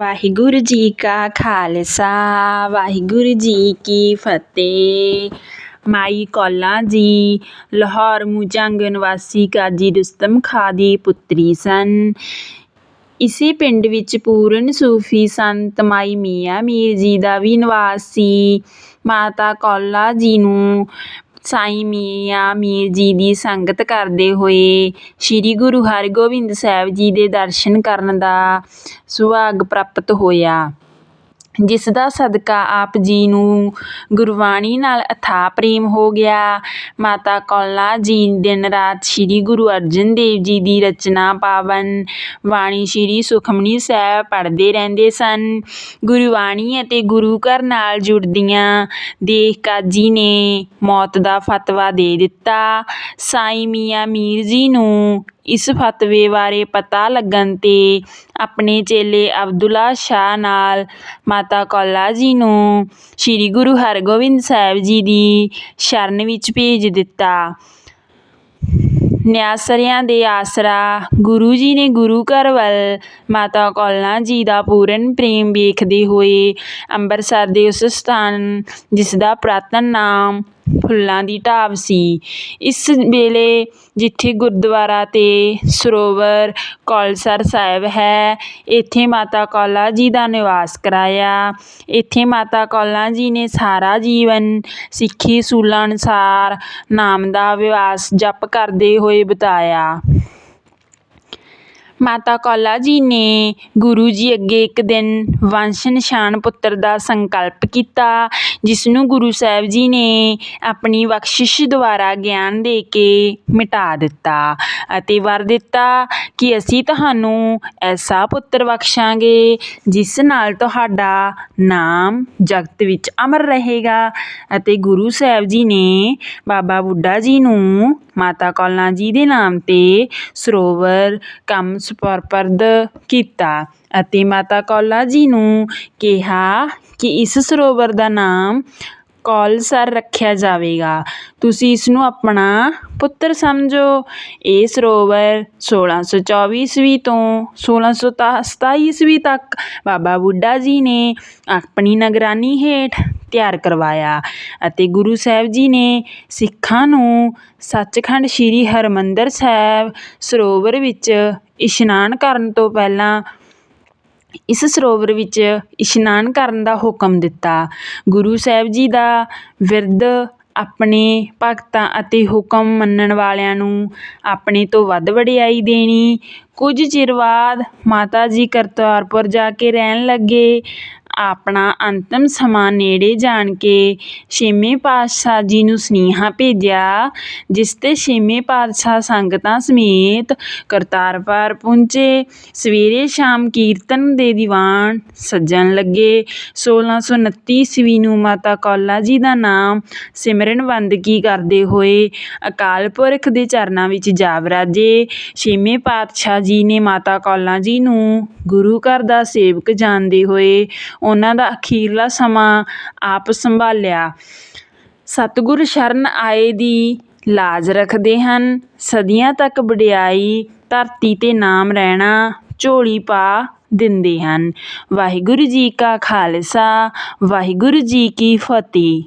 ਵਾਹਿਗੁਰੂ ਜੀ ਕਾ ਖਾਲਸਾ, ਵਾਹਿਗੁਰੂ ਜੀ ਕੀ ਫਤਿਹ। ਮਾਈ ਕੌਲਾਂ ਜੀ, ਲਾਹੌਰ ਮੁਜੰਗ ਨਿਵਾਸੀ ਕਾਜੀ ਰੁਸਤਮ ਖਾਂ ਦੀ ਪੁੱਤਰੀ ਸਨ। ਇਸੇ ਪਿੰਡ ਵਿੱਚ ਪੂਰਨ ਸੂਫੀ ਸੰਤ ਮਾਈ ਮੀਆਂ ਮੀਰ ਜੀ ਦਾ ਵੀ ਨਿਵਾਸ ਸੀ। ਮਾਤਾ ਕੌਲਾਂ ਜੀ ਨੂੰ ਸਾਈਂ ਮੀਆਂ ਮੀਰ ਜੀ ਦੀ ਸੰਗਤ ਕਰਦੇ ਹੋਏ ਸ੍ਰੀ ਗੁਰੂ ਹਰਗੋਬਿੰਦ ਸਾਹਿਬ ਜੀ ਦੇ ਦਰਸ਼ਨ ਕਰਨ ਦਾ ਸੁਭਾਗ ਪ੍ਰਾਪਤ ਹੋਇਆ। ਜਿਸ ਦਾ ਸਦਕਾ ਆਪ ਜੀ ਨੂੰ ਗੁਰਬਾਣੀ ਨਾਲ ਅਥਾਹ ਪ੍ਰੇਮ ਹੋ ਗਿਆ। ਮਾਤਾ ਕੌਲਾਂ ਜੀ ਦਿਨ ਰਾਤ ਸ੍ਰੀ ਗੁਰੂ ਅਰਜਨ ਦੇਵ ਜੀ ਦੀ ਰਚਨਾ ਪਾਵਨ ਬਾਣੀ ਸ੍ਰੀ ਸੁਖਮਨੀ ਸਾਹਿਬ ਪੜ੍ਹਦੇ ਰਹਿੰਦੇ ਸਨ। ਗੁਰਬਾਣੀ ਅਤੇ ਗੁਰੂ ਘਰ ਨਾਲ ਜੁੜਦੀਆਂ ਦੇਖ ਕਾਜੀ ਨੇ ਮੌਤ ਦਾ ਫਤਵਾ ਦੇ ਦਿੱਤਾ। ਸਾਈਂ ਮੀਆਂ ਮੀਰ ਜੀ ਨੂੰ ਇਸ ਫਤਵੇ ਬਾਰੇ ਪਤਾ ਲੱਗਣ ਤੇ ਆਪਣੇ ਚੇਲੇ ਅਬਦੁੱਲਾ ਸ਼ਾਹ ਨਾਲ ਮਾਤਾ ਕੌਲਾਂ ਜੀ ਨੂੰ ਸ੍ਰੀ ਗੁਰੂ ਹਰਗੋਬਿੰਦ ਸਾਹਿਬ ਜੀ ਦੀ ਸ਼ਰਨ ਵਿੱਚ ਭੇਜ ਦਿੱਤਾ। ਨਿਆਸਰਿਆਂ ਦੇ ਆਸਰਾ ਗੁਰੂ ਜੀ ਨੇ ਗੁਰੂ ਘਰ ਵੱਲ ਮਾਤਾ ਕੌਲਾਂ ਜੀ ਦਾ ਪੂਰਨ ਪ੍ਰੇਮ ਵੇਖਦੇ ਹੋਏ ਅੰਮ੍ਰਿਤਸਰ ਦੇ ਉਸ ਸਥਾਨ ਜਿਸਦਾ ਪੁਰਾਤਨ ਨਾਮ ਫੁੱਲਾਂ ਦੀ ਢਾਬ ਸੀ। ਇਸ ਵੇਲੇ ਜਿੱਥੇ ਗੁਰਦੁਆਰਾ ਅਤੇ ਸਰੋਵਰ ਕੌਲਸਰ ਸਾਹਿਬ ਹੈ, ਇੱਥੇ ਮਾਤਾ ਕੌਲਾਂ ਜੀ ਦਾ ਨਿਵਾਸ ਕਰਾਇਆ। ਇੱਥੇ ਮਾਤਾ ਕੌਲਾਂ ਜੀ ਨੇ ਸਾਰਾ ਜੀਵਨ ਸਿੱਖੀ ਅਸੂਲਾਂ ਅਨੁਸਾਰ ਨਾਮ ਦਾ ਅਭਿਆਸ ਜਪ ਕਰਦੇ ਹੋਏ ਬਿਤਾਇਆ। ਮਾਤਾ ਕੌਲਾਂ ਜੀ ਨੇ ਗੁਰੂ ਜੀ ਅੱਗੇ ਇੱਕ ਦਿਨ ਵੰਸ਼ ਨਿਸ਼ਾਨ ਪੁੱਤਰ ਦਾ ਸੰਕਲਪ ਕੀਤਾ ਜਿਸ ਨੂੰ ਗੁਰੂ ਸਾਹਿਬ ਜੀ ਨੇ ਆਪਣੀ ਬਖਸ਼ਿਸ਼ ਦੁਆਰਾ ਗਿਆਨ ਦੇ ਕੇ ਮਿਟਾ ਦਿੱਤਾ ਅਤੇ ਵਰ ਦਿੱਤਾ ਕਿ ਅਸੀਂ ਤੁਹਾਨੂੰ ਐਸਾ ਪੁੱਤਰ ਬਖਸ਼ਾਂਗੇ, ਜਿਸ ਨਾਲ ਤੁਹਾਡਾ ਨਾਮ ਜਗਤ ਵਿੱਚ ਅਮਰ ਰਹੇਗਾ। ਅਤੇ ਗੁਰੂ ਸਾਹਿਬ ਜੀ ਨੇ ਬਾਬਾ ਬੁੱਢਾ ਜੀ ਨੂੰ ਮਾਤਾ ਕੌਲਾਂ ਜੀ ਦੇ ਨਾਮ ਤੇ ਸਰੋਵਰ ਕੰਮ ਸਪੁਰਦ ਕੀਤਾ ਅਤੇ ਮਾਤਾ ਕੌਲਾਂ ਜੀ ਨੂੰ ਕਿਹਾ ਕਿ ਇਸ ਸਰੋਵਰ ਦਾ ਨਾਮ ਕੌਲਸਰ ਰੱਖਿਆ ਜਾਵੇਗਾ। ਤੁਸੀਂ ਇਸ ਨੂੰ ਆਪਣਾ ਪੁੱਤਰ ਸਮਝੋ। ਇਹ ਸਰੋਵਰ 1624 ਈਸਵੀ ਤੋਂ 1627 ਈਸਵੀ ਤੱਕ ਬਾਬਾ ਬੁੱਢਾ ਜੀ ਨੇ ਆਪਣੀ ਨਿਗਰਾਨੀ ਹੇਠ ਤਿਆਰ ਕਰਵਾਇਆ ਅਤੇ ਗੁਰੂ ਸਾਹਿਬ ਜੀ ਨੇ ਸਿੱਖਾਂ ਨੂੰ ਸੱਚਖੰਡ ਸ੍ਰੀ ਹਰਿਮੰਦਰ ਸਾਹਿਬ ਸਰੋਵਰ ਵਿੱਚ ਇਸ਼ਨਾਨ ਕਰਨ ਤੋਂ ਪਹਿਲਾਂ ਇਸ ਸਰੋਵਰ ਵਿੱਚ ਇਸ਼ਨਾਨ ਕਰਨ ਦਾ ਹੁਕਮ ਦਿੱਤਾ। ਗੁਰੂ ਸਾਹਿਬ ਜੀ ਦਾ ਬਿਰਧ ਆਪਣੇ ਭਗਤਾਂ ਅਤੇ ਹੁਕਮ ਮੰਨਣ ਵਾਲਿਆਂ ਨੂੰ ਆਪਣੇ ਤੋਂ ਵੱਧ ਵਡਿਆਈ ਦੇਣੀ। ਕੁਝ ਚਿਰ ਬਾਅਦ ਮਾਤਾ ਜੀ ਕਰਤਾਰਪੁਰ ਜਾ ਕੇ ਰਹਿਣ ਲੱਗੇ। ਆਪਣਾ ਅੰਤਮ ਸਮਾਂ ਨੇੜੇ ਜਾਣ ਕੇ ਛੇਵੇਂ ਪਾਤਸ਼ਾਹ ਜੀ ਨੂੰ ਸੁਨੇਹਾ ਭੇਜਿਆ, ਜਿਸ 'ਤੇ ਛੇਵੇਂ ਪਾਤਸ਼ਾਹ ਸੰਗਤਾਂ ਸਮੇਤ ਕਰਤਾਰਪੁਰ ਪਹੁੰਚੇ। ਸਵੇਰੇ ਸ਼ਾਮ ਕੀਰਤਨ ਦੇ ਦੀਵਾਨ ਸੱਜਣ ਲੱਗੇ। 1629 ਈਸਵੀ ਨੂੰ ਮਾਤਾ ਕੌਲਾਂ ਜੀ ਦਾ ਨਾਮ ਸਿਮਰਨ ਬੰਦਗੀ ਕਰਦੇ ਹੋਏ ਅਕਾਲ ਪੁਰਖ ਦੇ ਚਰਨਾਂ ਵਿੱਚ ਜਾ ਵਿਰਾਜੇ ਛੇਵੇਂ ਪਾਤਸ਼ਾਹ ਜੀ ਨੇ ਮਾਤਾ ਕੌਲਾਂ ਜੀ ਨੂੰ ਗੁਰੂ ਘਰ ਦਾ ਸੇਵਕ ਜਾਣਦੇ ਹੋਏ ਉਹਨਾਂ ਦਾ ਅਖੀਰਲਾ ਸਮਾਂ ਆਪ ਸੰਭਾਲਿਆ। ਸਤਿਗੁਰ ਸ਼ਰਨ ਆਏ ਦੀ ਲਾਜ ਰੱਖਦੇ ਹਨ। ਸਦੀਆਂ ਤੱਕ ਵਡਿਆਈ, ਧਰਤੀ 'ਤੇ ਨਾਮ ਰਹਿਣਾ, ਝੋਲੀ ਪਾ ਦਿੰਦੇ ਹਨ। ਵਾਹਿਗੁਰੂ ਜੀ ਕਾ ਖਾਲਸਾ, ਵਾਹਿਗੁਰੂ ਜੀ ਕੀ ਫਤਿਹ।